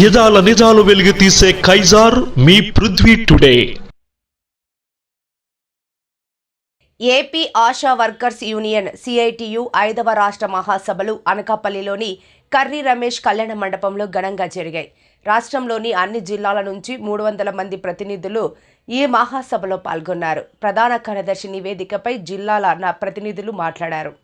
యదాల నిజాలు వెలుగు తీసే కైజార్ మీ Prithvi today. AP Asha workers union CITU ఐదవ రాష్ట్ర మహాసభలు అనకాపల్లిలోని కర్రీ రమేష్ కళ్యాణ మండపంలో ఘనంగా జరిగాయి. రాష్ట్రంలోని అన్ని జిల్లాల నుంచి మూడు వందల మంది ప్రతినిధులు ఈ మహాసభలో పాల్గొన్నారు. ప్రధాన కార్యదర్శి నివేదికపై జిల్లాల ప్రతినిధులు మాట్లాడారు.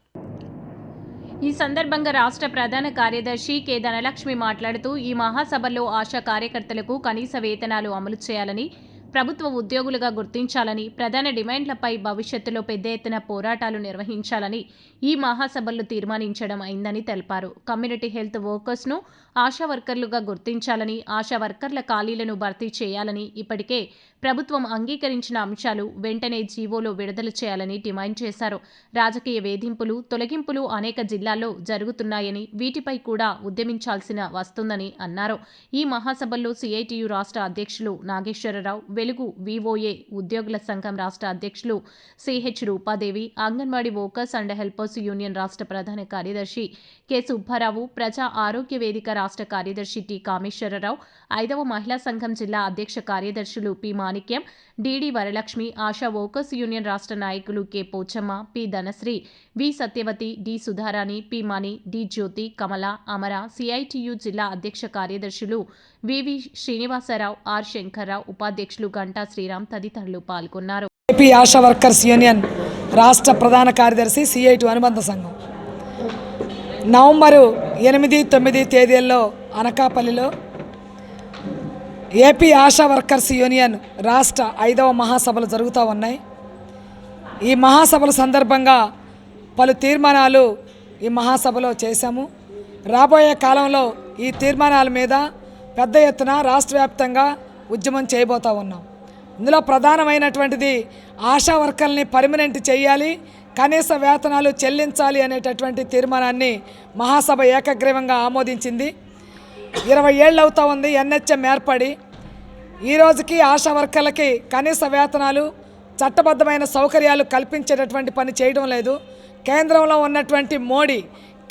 ఈ సందర్భంగా రాష్ట్ర ప్రధాన కార్యదర్శి కె ధనలక్ష్మి మాట్లాడుతూ ఈ మహాసభలో ఆశా కార్యకర్తలకు కనీస వేతనాలు అమలు చేయాలని ప్రభుత్వ ఉద్యోగులుగా గుర్తించాలని ప్రధాన డిమాండ్లపై భవిష్యత్తులో పెద్ద ఎత్తున పోరాటాలు నిర్వహించాలని ఈ మహాసభల్లో తీర్మానించడం అయిందని తెలిపారు. కమ్యూనిటీ హెల్త్ వర్కర్స్ను ఆశా వర్కర్లుగా గుర్తించాలని ఆశా వర్కర్ల ఖాళీలను భర్తీ చేయాలని ఇప్పటికే ప్రభుత్వం అంగీకరించిన అంశాలు వెంటనే జీవోలో విడుదల చేయాలని డిమాండ్ చేశారు. రాజకీయ వేధింపులు తొలగింపులు అనేక జిల్లాల్లో జరుగుతున్నాయని వీటిపై కూడా ఉద్యమించాల్సిన వస్తుందని అన్నారు. ఈ మహాసభల్లో సిఐటియు రాష్ట్ర అధ్యక్షులు నాగేశ్వరరావు వెలుగు వివోఏ ఉద్యోగుల సంఘం రాష్ట్ర అధ్యక్షులు CH Rupadevi anganwadi workers and helpers union రాష్ట్ర ప్రధాన కార్యదర్శి కె సుబ్బారావు ప్రజా ఆరోగ్య వేదిక రాష్ట్ర కార్యదర్శి టి కామేశ్వరరావు ఐదవ మహిళా సంఘం జిల్లా అధ్యక్ష కార్యదర్శులు P Manikyam DD Varalakshmi Asha workers union రాష్ట్ర నాయకులు K. Pochamma P. Dhanashree V. Satyavathi D. Sudharani P. Mani D. Jyothi Kamala Amara CITU జిల్లా అధ్యక్ష కార్యదర్శులు వివి శ్రీనివాసరావు ఆర్. శంకర్రావు ఉపాధ్యక్షులు గంటా శ్రీరామ్ తదితరులు పాల్గొన్నారు. ఏపీ ఆశా వర్కర్స్ యూనియన్ రాష్ట్ర ప్రధాన కార్యదర్శి సిఐటి అనుబంధ సంఘం. నవంబరు ఎనిమిది తొమ్మిది తేదీల్లో అనకాపల్లిలో ఏపీ ఆశా వర్కర్స్ యూనియన్ రాష్ట్ర ఐదవ మహాసభలు జరుగుతూ ఉన్నాయి. ఈ మహాసభల సందర్భంగా పలు తీర్మానాలు ఈ మహాసభలో చేశాము. రాబోయే కాలంలో ఈ తీర్మానాల మీద పెద్ద ఎత్తున రాష్ట్ర వ్యాప్తంగా ఉద్యమం చేయబోతూ ఉన్నాం. ఇందులో ప్రధానమైనటువంటిది ఆశా వర్కర్ని పర్మనెంట్ చేయాలి కనీస వేతనాలు చెల్లించాలి అనేటటువంటి తీర్మానాన్ని మహాసభ ఏకగ్రీవంగా ఆమోదించింది. ఇరవై ఏళ్ళు అవుతా ఉంది ఎన్హెచ్ఎం ఏర్పడి. ఈ రోజుకి ఆశా వర్కర్లకి కనీస వేతనాలు చట్టబద్ధమైన సౌకర్యాలు కల్పించేటటువంటి పని చేయడం లేదు. కేంద్రంలో ఉన్నటువంటి మోడీ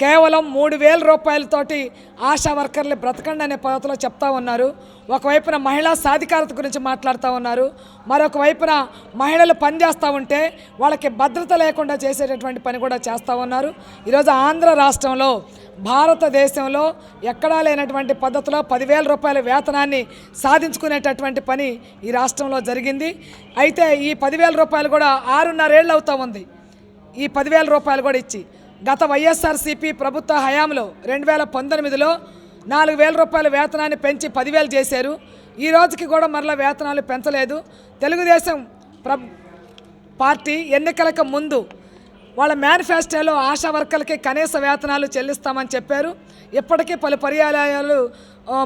కేవలం మూడు వేల రూపాయలతోటి ఆశా వర్కర్లు బ్రతకండి అనే పద్ధతిలో చెప్తా ఉన్నారు. ఒకవైపున మహిళా సాధికారత గురించి మాట్లాడుతూ ఉన్నారు. మరొక వైపున మహిళలు పనిచేస్తూ ఉంటే వాళ్ళకి భద్రత లేకుండా చేసేటటువంటి పని కూడా చేస్తూ ఉన్నారు. ఈరోజు ఆంధ్ర రాష్ట్రంలో భారతదేశంలో ఎక్కడా లేనటువంటి పద్ధతిలో పదివేల రూపాయల వేతనాన్ని సాధించుకునేటటువంటి పని ఈ రాష్ట్రంలో జరిగింది. అయితే ఈ పదివేల రూపాయలు కూడా ఆరున్నరేళ్ళు అవుతూ ఉంది. ఈ పదివేల రూపాయలు కూడా ఇచ్చి గత వైఎస్ఆర్సీపీ ప్రభుత్వ హయాంలో రెండు వేల పంతొమ్మిదిలో నాలుగు వేల రూపాయల వేతనాన్ని పెంచి పదివేలు చేశారు. ఈ రోజుకి కూడా మరలా వేతనాలు పెంచలేదు. తెలుగుదేశం ప్ర పార్టీ ఎన్నికలకు ముందు వాళ్ళ మేనిఫెస్టోలో ఆశా వర్కర్లకి కనీస వేతనాలు చెల్లిస్తామని చెప్పారు. ఇప్పటికీ పలు పర్యాలయాలు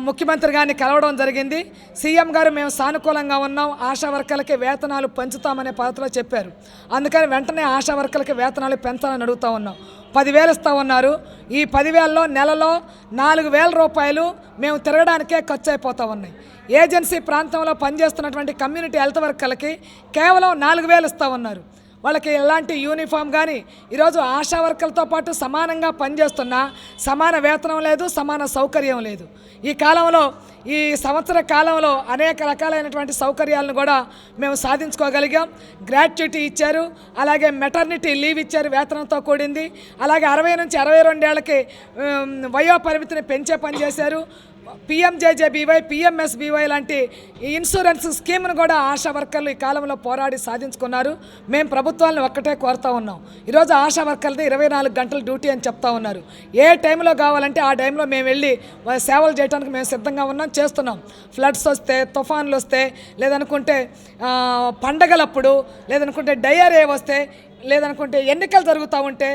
ముఖ్యమంత్రి గారిని కలవడం జరిగింది. సీఎం గారు మేము సానుకూలంగా ఉన్నాం. ఆశా వర్కర్లకి వేతనాలు పెంచుతామనే పద్ధతిలో చెప్పారు. అందుకని వెంటనే ఆశా వర్కర్లకి వేతనాలు పెంచాలని అడుగుతా ఉన్నాం. పదివేలు ఇస్తా ఉన్నారు. ఈ పదివేలలో నెలలో నాలుగు వేల రూపాయలు మేము తిరగడానికే ఖర్చు అయిపోతూ ఉన్నాయి. ఏజెన్సీ ప్రాంతంలో పనిచేస్తున్నటువంటి కమ్యూనిటీ హెల్త్ వర్కర్లకి కేవలం నాలుగు వేలు ఇస్తూ ఉన్నారు. వాళ్ళకి ఎలాంటి యూనిఫామ్ కానీ ఈరోజు ఆశా వర్కర్లతో పాటు సమానంగా పనిచేస్తున్నా సమాన వేతనం లేదు సమాన సౌకర్యం లేదు. ఈ కాలంలో ఈ సంవత్సర కాలంలో అనేక రకాలైనటువంటి సౌకర్యాలను కూడా మేము సాధించుకోగలిగాం. గ్రాట్యుటీ ఇచ్చారు అలాగే మెటర్నిటీ లీవ్ ఇచ్చారు వేతనంతో కూడింది. అలాగే అరవై నుంచి అరవై రెండేళ్ళకి వయో పరిమితిని పెంచే పని చేశారు. పిఎంజేజేబీవై పిఎంఎస్బీవై లాంటి ఈ ఇన్సూరెన్స్ స్కీమ్ను కూడా ఆశా వర్కర్లు ఈ కాలంలో పోరాడి సాధించుకున్నారు. మేము ప్రభుత్వాలను ఒక్కటే కోరుతా ఉన్నాం. ఈరోజు ఆశా వర్కర్లది ఇరవై నాలుగు గంటల డ్యూటీ అని చెప్తా ఉన్నారు. ఏ టైంలో కావాలంటే ఆ టైంలో మేము వెళ్ళి సేవలు చేయడానికి మేము సిద్ధంగా ఉన్నాం చేస్తున్నాం. ఫ్లడ్స్ వస్తే తుఫాన్లు వస్తే లేదనుకుంటే పండగలప్పుడు లేదనుకుంటే డయేరియా వస్తే లేదనుకుంటే ఎన్నికలు జరుగుతూ ఉంటే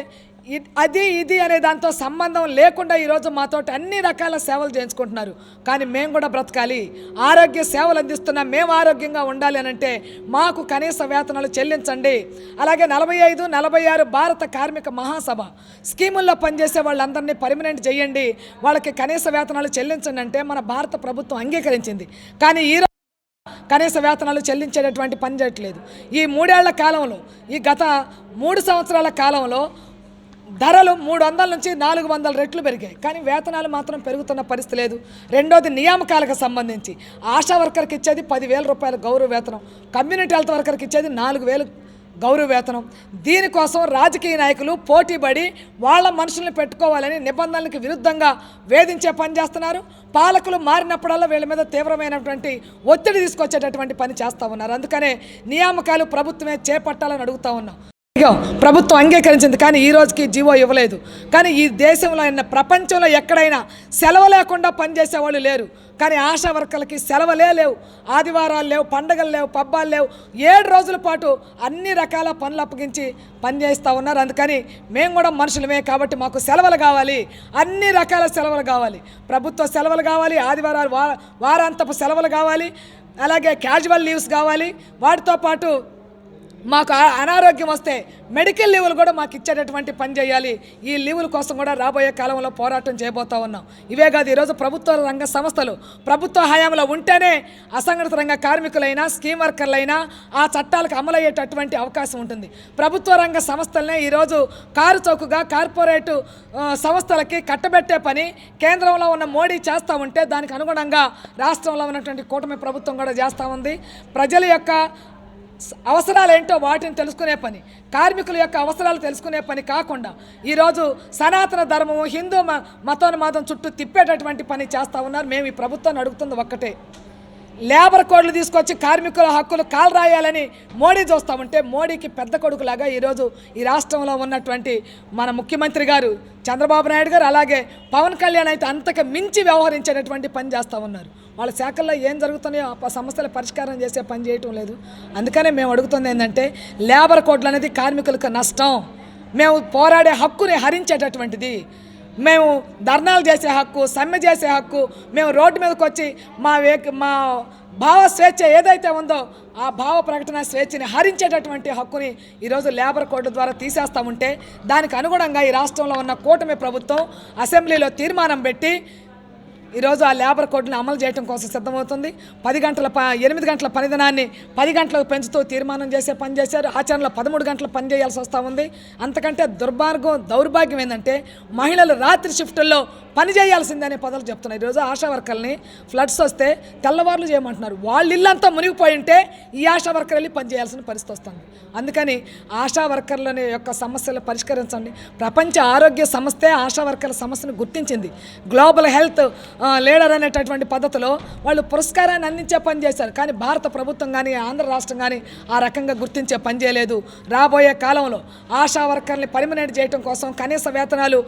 అది ఇది అనే దాంతో సంబంధం లేకుండా ఈరోజు మాతో అన్ని రకాల సేవలు చేయించుకుంటున్నారు. కానీ మేము కూడా బ్రతకాలి. ఆరోగ్య సేవలు అందిస్తున్నా మేము ఆరోగ్యంగా ఉండాలి అని అంటే మాకు కనీస వేతనాలు చెల్లించండి. అలాగే నలభై ఐదు నలభై ఆరు భారత కార్మిక మహాసభ స్కీముల్లో పనిచేసే వాళ్ళందరినీ పర్మనెంట్ చేయండి. వాళ్ళకి కనీస వేతనాలు చెల్లించండి అంటే మన భారత ప్రభుత్వం అంగీకరించింది. కానీ ఈ కనీస వేతనాలు చెల్లించేటటువంటి పని చేయట్లేదు. ఈ మూడేళ్ళ కాలంలో ఈ గత మూడు సంవత్సరాల కాలంలో ధరలు మూడు వందల నుంచి నాలుగు వందల రెట్లు పెరిగాయి. కానీ వేతనాలు మాత్రం పెరుగుతున్న పరిస్థితి లేదు. రెండోది నియామకాలకు సంబంధించి ఆశా వర్కర్కి ఇచ్చేది పదివేల రూపాయల గౌరవ వేతనం. కమ్యూనిటీ హెల్త్ వర్కర్కి ఇచ్చేది నాలుగు వేలు గౌరవ వేతనం. దీనికోసం రాజకీయ నాయకులు పోటీపడి వాళ్ళ మనుషుల్ని పెట్టుకోవాలని నిబంధనలకు విరుద్ధంగా వేధించే పని చేస్తున్నారు. పాలకులు మారినప్పుడల్లా వీళ్ళ మీద తీవ్రమైనటువంటి ఒత్తిడి తీసుకొచ్చేటటువంటి పని చేస్తూ ఉన్నారు. అందుకనే నియామకాలు ప్రభుత్వమే చేపట్టాలని అడుగుతా ఉన్నాం. ప్రభుత్వం అంగీకరించింది కానీ ఈ రోజుకి జీవో ఇవ్వలేదు. కానీ ఈ దేశంలో అయినా ప్రపంచంలో ఎక్కడైనా సెలవు లేకుండా పనిచేసే వాళ్ళు లేరు. కానీ ఆశా వర్కర్లకి సెలవులే లేవు ఆదివారాలు లేవు పండగలు లేవు పబ్బాలు లేవు. ఏడు రోజుల పాటు అన్ని రకాల పనులు అప్పగించి పనిచేస్తూ ఉన్నారు. అందుకని మేము కూడా మనుషులమే కాబట్టి మాకు సెలవులు కావాలి. అన్ని రకాల సెలవులు కావాలి. ప్రభుత్వ సెలవులు కావాలి ఆదివారాలు వారాంతపు సెలవులు కావాలి. అలాగే క్యాజువల్ లీవ్స్ కావాలి. వాటితో పాటు మాకు అనారోగ్యం వస్తే మెడికల్ లీవులు కూడా మాకు ఇచ్చేటటువంటి పని చేయాలి. ఈ లీవుల కోసం కూడా రాబోయే కాలంలో పోరాటం చేయబోతా ఉన్నాం. ఇవే కాదు ఈరోజు ప్రభుత్వ రంగ సంస్థలు ప్రభుత్వ హయాంలో ఉంటేనే అసంఘటిత రంగ కార్మికులైనా స్కీమ్ వర్కర్లైనా ఆ చట్టాలకు అమలయ్యేటటువంటి అవకాశం ఉంటుంది. ప్రభుత్వ రంగ సంస్థలనే ఈరోజు కారు చౌకగా కార్పొరేటు సంస్థలకి కట్టబెట్టే పని కేంద్రంలో ఉన్న మోడీ చేస్తూ ఉంటే దానికి అనుగుణంగా రాష్ట్రంలో ఉన్నటువంటి కూటమి ప్రభుత్వం కూడా చేస్తూ ఉంది. ప్రజల యొక్క అవసరాలు ఏంటో వాటిని తెలుసుకునే పని కార్మికుల యొక్క అవసరాలు తెలుసుకునే పని కాకుండా ఈరోజు సనాతన ధర్మము హిందూ మ మతోన్మాదం చుట్టూ తిప్పేటటువంటి పని చేస్తూ ఉన్నారు. మేము ఈ ప్రభుత్వాన్ని అడుగుతుంది ఒక్కటే. లేబర్ కోడ్లు తీసుకొచ్చి కార్మికుల హక్కులు కాలు రాయాలని మోడీ చూస్తామంటే మోడీకి పెద్ద కొడుకులాగా ఈరోజు ఈ రాష్ట్రంలో ఉన్నటువంటి మన ముఖ్యమంత్రి గారు చంద్రబాబు నాయుడు గారు అలాగే పవన్ కళ్యాణ్ అయితే అంతకు మించి వ్యవహరించేటటువంటి పని చేస్తూ ఉన్నారు. వాళ్ళ శాఖల్లో ఏం జరుగుతున్నాయో ఆ సమస్యల పరిష్కారం చేసే పని చేయటం లేదు. అందుకనే మేము అడుగుతుంది ఏంటంటే లేబర్ కోడ్లు అనేది కార్మికులకు నష్టం. మేము పోరాడే హక్కుని హరించేటటువంటిది. మేము ధర్నాలు చేసే హక్కు సమ్మె చేసే హక్కు మేము రోడ్డు మీదకి వచ్చి మా వే మా భావ స్వేచ్ఛ ఏదైతే ఉందో ఆ భావ ప్రకటన స్వేచ్ఛని హరించేటటువంటి హక్కుని ఈరోజు లేబర్ కోర్టు ద్వారా తీసేస్తా ఉంటే దానికి అనుగుణంగా ఈ రాష్ట్రంలో ఉన్న కూటమి ప్రభుత్వం అసెంబ్లీలో తీర్మానం పెట్టి ఈరోజు ఆ లేబర్ కోడ్ని అమలు చేయడం కోసం సిద్ధమవుతుంది. పది గంటల ప ఎనిమిది గంటల పనిదినాన్ని పది గంటలకు పెంచుతూ తీర్మానం చేసే పని చేశారు. ఆచరణలో పదమూడు గంటలు పని చేయాల్సి వస్తూ ఉంది. అంతకంటే దుర్మార్గం దౌర్భాగ్యం ఏంటంటే మహిళలు రాత్రి షిఫ్టుల్లో పని చేయాల్సిందనే పదాలు చెప్తున్నారు. ఈరోజు ఆశా వర్కర్ని ఫ్లడ్స్ వస్తే తెల్లవారులు చేయమంటున్నారు. వాళ్ళ ఇల్లంతా మునిగిపోయి ఉంటే ఈ ఆశా వర్కర్ వెళ్ళి పనిచేయాల్సిన పరిస్థితి వస్తుంది. అందుకని ఆశా వర్కర్లని యొక్క సమస్యలు పరిష్కరించండి. ప్రపంచ ఆరోగ్య సంస్థే ఆశా వర్కర్ల సమస్యను గుర్తించింది. గ్లోబల్ హెల్త్ లీడర్ అనేటటువంటి పద్ధతిలో వాళ్ళు పురస్కారాన్ని అందించే పని చేశారు. కానీ భారత ప్రభుత్వం కానీ ఆంధ్ర రాష్ట్రం కానీ ఆ రకంగా గుర్తించే పని చేయలేదు. రాబోయే కాలంలో ఆశా వర్కర్ని పర్మనెంట్ చేయడం కోసం కనీస వేతనాలు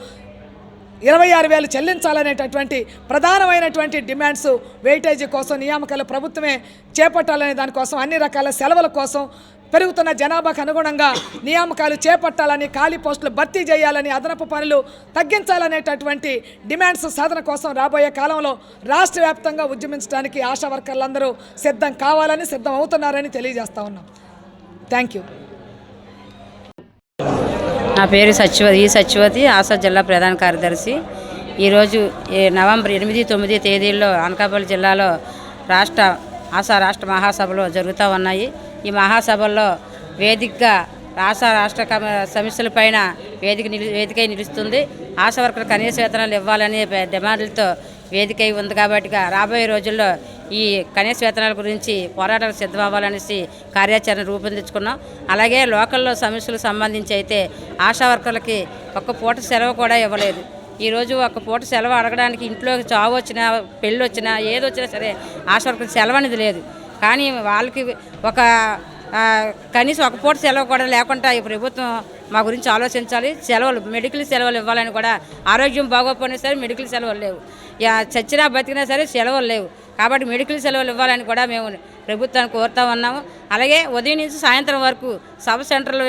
ఇరవై ఆరు వేలు చెల్లించాలనేటటువంటి ప్రధానమైనటువంటి డిమాండ్స్ వెయిటేజీ కోసం నియామకాలు ప్రభుత్వమే చేపట్టాలనే దానికోసం అన్ని రకాల సెలవుల కోసం పెరుగుతున్న జనాభాకు అనుగుణంగా నియామకాలు చేపట్టాలని ఖాళీ పోస్టులు భర్తీ చేయాలని అదనపు పనులు తగ్గించాలనేటటువంటి డిమాండ్స్ సాధన కోసం రాబోయే కాలంలో రాష్ట్ర వ్యాప్తంగా ఉద్యమించడానికి ఆశా వర్కర్లందరూ సిద్ధం కావాలని సిద్ధం అవుతున్నారని తెలియజేస్తా ఉన్నాం. Thank you. నా పేరు సత్యవతి ఈ సత్యవతి ఆసా జిల్లా ప్రధాన కార్యదర్శి. ఈరోజు నవంబర్ ఎనిమిది తొమ్మిది తేదీల్లో అనకాపల్లి జిల్లాలో రాష్ట్ర ఆసా రాష్ట్ర మహాసభలు జరుగుతూ ఉన్నాయి. ఈ మహాసభల్లో వేదికగా ఆశా రాష్ట్ర కమ- సమస్యలపైన వేదిక నిలు వేదికై నిలుస్తుంది. ఆశా వర్కర్ కనీస వేతనాలు ఇవ్వాలనే డిమాండ్లతో వేదికై ఉంది కాబట్టి రాబోయే రోజుల్లో ఈ కనీస వేతనాల గురించి పోరాటాలకు సిద్ధం అవ్వాలనేసి కార్యాచరణ రూపొందించుకున్నాం. అలాగే లోకల్లో సమస్యలకు సంబంధించి అయితే ఆశా వర్కర్లకి ఒక్క పూట సెలవు కూడా ఇవ్వలేదు. ఈరోజు ఒక పూట సెలవు అడగడానికి ఇంట్లో చావు వచ్చినా పెళ్ళి వచ్చినా ఏది వచ్చినా సరే ఆశవర్కు సెలవు అనేది లేదు. కానీ వాళ్ళకి ఒక కనీసం ఒక పూట సెలవు కూడా లేకుండా ఈ ప్రభుత్వం మా గురించి ఆలోచించాలి. సెలవులు మెడికల్ సెలవులు ఇవ్వాలని కూడా ఆరోగ్యం బాగోపోయినా సరే మెడికల్ సెలవులు లేవు. చచ్చినా బతికినా సరే సెలవులు లేవు. కాబట్టి మెడికల్ సెలవులు ఇవ్వాలని కూడా మేము ప్రభుత్వాన్ని కోరుతా ఉన్నాము అలాగే ఉదయం నుంచి సాయంత్రం వరకు సబ్ సెంటర్ల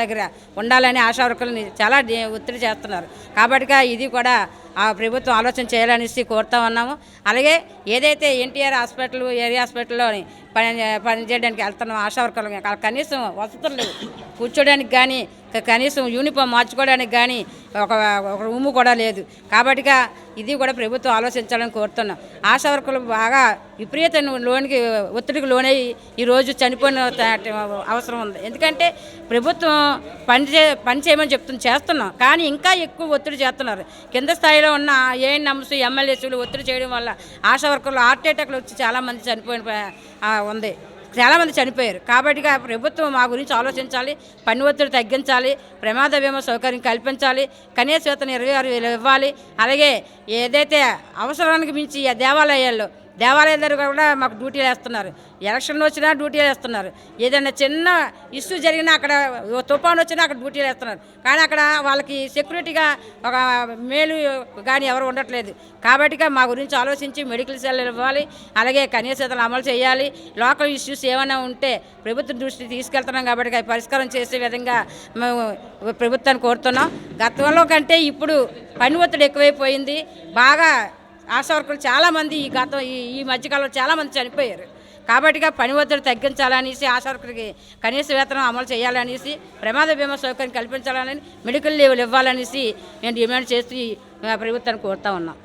దగ్గర ఉండాలని ఆశావర్కులని చాలా ఒత్తిడి చేస్తున్నారు. కాబట్టి ఇది కూడా ఆ ప్రభుత్వం ఆలోచన చేయాలనేసి కోరుతా ఉన్నాము అలాగే ఏదైతే ఎన్టీఆర్ హాస్పిటల్ ఏరియా హాస్పిటల్లో పని పని చేయడానికి వెళ్తున్నాం ఆశావర్కర్లు కనీసం వసతులు కూర్చోడానికి కానీ కనీసం యూనిఫామ్ మార్చుకోవడానికి కానీ ఒక ఒక రూము కూడా లేదు. కాబట్టి ఇది కూడా ప్రభుత్వం ఆలోచించాలని కోరుతున్నాం. ఆశావర్కర్లు బాగా విపరీత లోనికి ఒత్తిడి ఒత్తిడికి లోనై ఈరోజు చనిపోయిన అవసరం ఉంది. ఎందుకంటే ప్రభుత్వం పని చే పని చేయమని చెప్తుంది చేస్తున్నాం. కానీ ఇంకా ఎక్కువ ఒత్తిడి చేస్తున్నారు. కింద స్థాయిలో ఉన్న ఏఎన్ఎంస్ ఎమ్మెల్యేసులు ఒత్తిడి చేయడం వల్ల ఆశా వర్కర్లు హార్ట్ అటాక్లు వచ్చి చాలామంది చనిపోయిన ఉంది. చాలామంది చనిపోయారు. కాబట్టి ప్రభుత్వం మా గురించి ఆలోచించాలి పని ఒత్తిడి తగ్గించాలి ప్రమాద బీమా సౌకర్యం కల్పించాలి కనీస వేతన ఇరవై ఆరు వేలు ఇవ్వాలి. అలాగే ఏదైతే అవసరానికి మించి దేవాలయాల్లో దేవాలయాల దగ్గర కూడా మాకు డ్యూటీలు వేస్తున్నారు. ఎలక్షన్ వచ్చినా డ్యూటీలు వేస్తున్నారు. ఏదైనా చిన్న ఇష్యూ జరిగినా అక్కడ ఓ తుఫాన్ వచ్చినా అక్కడ డ్యూటీలు వేస్తున్నారు. కానీ అక్కడ వాళ్ళకి సెక్యూరిటీగా ఒక మేలు కానీ ఎవరు ఉండట్లేదు. కాబట్టి మా గురించి ఆలోచించి మెడికల్ సెల్ ఇవ్వాలి. అలాగే కనీసతలు అమలు చేయాలి. లోకల్ ఇష్యూస్ ఏమైనా ఉంటే ప్రభుత్వం దృష్టి తీసుకెళ్తున్నాం కాబట్టి ఇక పరిష్కారం చేసే విధంగా మేము ప్రభుత్వాన్ని కోరుతున్నాం. గతంలో కంటే ఇప్పుడు పని ఒత్తిడి ఎక్కువైపోయింది. బాగా ఆశా వర్కర్లు చాలామంది ఈ గతం ఈ ఈ మధ్యకాలంలో చాలామంది చనిపోయారు. కాబట్టి పని ఒత్తిడి తగ్గించాలనేసి ఆశా వర్కర్కి కనీస వేతనం అమలు చేయాలనేసి ప్రమాద బీమా సౌకర్యం కల్పించాలని మెడికల్ లీవ్లు ఇవ్వాలనేసి నేను డిమాండ్ చేసి ప్రభుత్వాన్ని కోరుతా ఉన్నాం.